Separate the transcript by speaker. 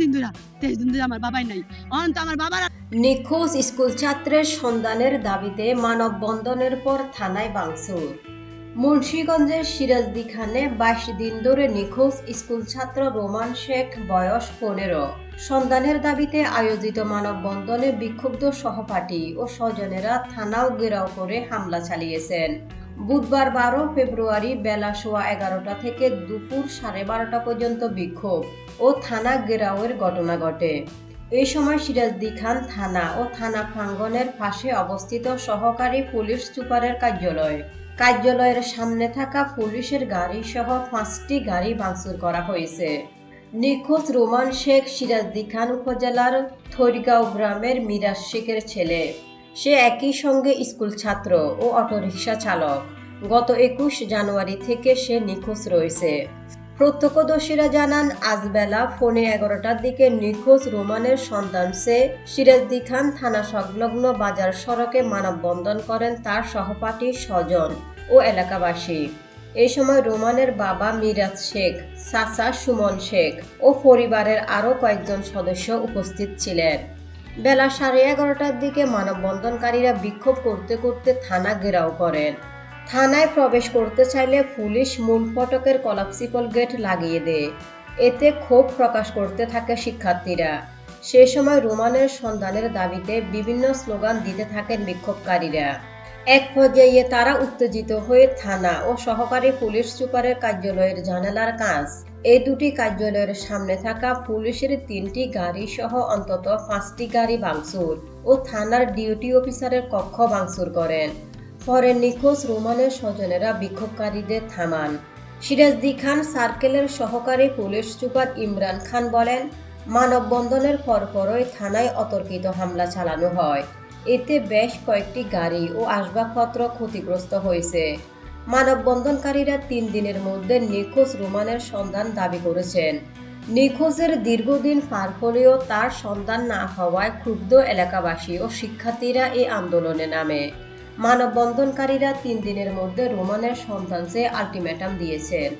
Speaker 1: দিন ধরে তেইশ দিন ধরে আমার বাবাই নাই। অনন্ত আমার বাবার
Speaker 2: নিখোঁজ স্কুল ছাত্রের সন্ধানের দাবিতে পর থানায় মুন্সীগঞ্জের বাইশ দিন ধরে নিখোঁজ স্কুল ছাত্র রোমান শেখ, বয়স পনেরো। সন্ধানের দাবিতে আয়োজিত মানববন্ধনে বিক্ষুব্ধ সহপাঠী ও স্বজনেরা থানাও ঘেরাও করে হামলা চালিয়েছেন। বুধবার বারো ফেব্রুয়ারি বেলা সোয়া এগারোটা থেকে দুপুর সাড়ে বারোটা পর্যন্ত বিক্ষোভ ও থানা গেরাওয়ের ঘটনা ঘটে। এই সময় সিরাজদি খান থানা ও থানা প্রাঙ্গণের পাশে অবস্থিত সহকারী পুলিশ সুপারের কার্যালয়। কার্যালয়ের সামনে থাকা পুলিশের গাড়ি সহ পাঁচটি গাড়ি ভাঙচুর করা হয়েছে। নিখোঁজ রোমান শেখ সিরাজদি খান উপজেলার থৈরগাঁও গ্রামের মিরাজ শেখের ছেলে। সে একই সঙ্গে স্কুল ছাত্র ও অটোরিকশা চালক। গত একুশ জানুয়ারি থেকে সে নিখোঁজ রয়েছে। প্রত্যক্ষদর্শীরা জানান, আজ বেলা ফোনে এগারোটার দিকে নিখোঁজ রোমানের সন্তান সে সিরাজদি খান থানা সংলগ্ন বাজার সড়কে মানববন্ধন করেন তার সহপাঠী স্বজন ও এলাকাবাসী। এই সময় রোমানের বাবা মিরাজ শেখ সাসা সুমন শেখ ও পরিবারের আরও কয়েকজন সদস্য উপস্থিত ছিলেন। বেলা সাড়ে এগারোটার দিকে মানববন্ধনকারীরা বিক্ষোভ করতে করতে থানা ঘেরাও করেন। থানায় প্রবেশ করতে চাইলে পুলিশ মূল ফটকের কলাপসিপল গেট লাগিয়ে দেয়। এতে ক্ষোভ প্রকাশ করতে থাকে শিক্ষার্থীরা। সে সময় রোমানের সন্ধানের দাবিতে বিভিন্ন স্লোগান দিতে থাকেন বিক্ষোভকারীরা। এক পর্যায়ে তারা উত্তেজিত হয়ে থানা ও সহকারী পুলিশ সুপারের কার্যালয়ের জানালার কাজ এই দুটি কার্যালয়ের সামনে থাকা পুলিশের তিনটি গাড়ি সহ অন্তত পাঁচটি গাড়ি ভাঙচুর ও থানার ডিউটি অফিসারের কক্ষ ভাঙচুর করেন। পরে নিখোঁজ রোমানের স্বজনেরা বিক্ষোভকারীদের থামান। সিরাজদি খান সার্কেলের সহকারী পুলিশ সুপার ইমরান খান বলেন, মানববন্ধনের পরপরই থানায় অতর্কিত হামলা চালানো হয়। এতে বেশ কয়েকটি গাড়ি ও আসবাবপত্র ক্ষতিগ্রস্ত হয়েছে। মানববন্ধনকারীরা তিন দিনের মধ্যে নিখোঁজ রোমানের সন্ধান দাবি করেছেন। নিখোঁজের দীর্ঘদিন পার হলেও তার সন্ধান না হওয়ায় ক্ষুব্ধ এলাকাবাসী ও শিক্ষার্থীরা এই আন্দোলনে নামে। মানববন্ধনকারীরা তিন দিনের মধ্যে রোমানের সন্ধান চেয়ে আলটিমেটাম দিয়েছেন।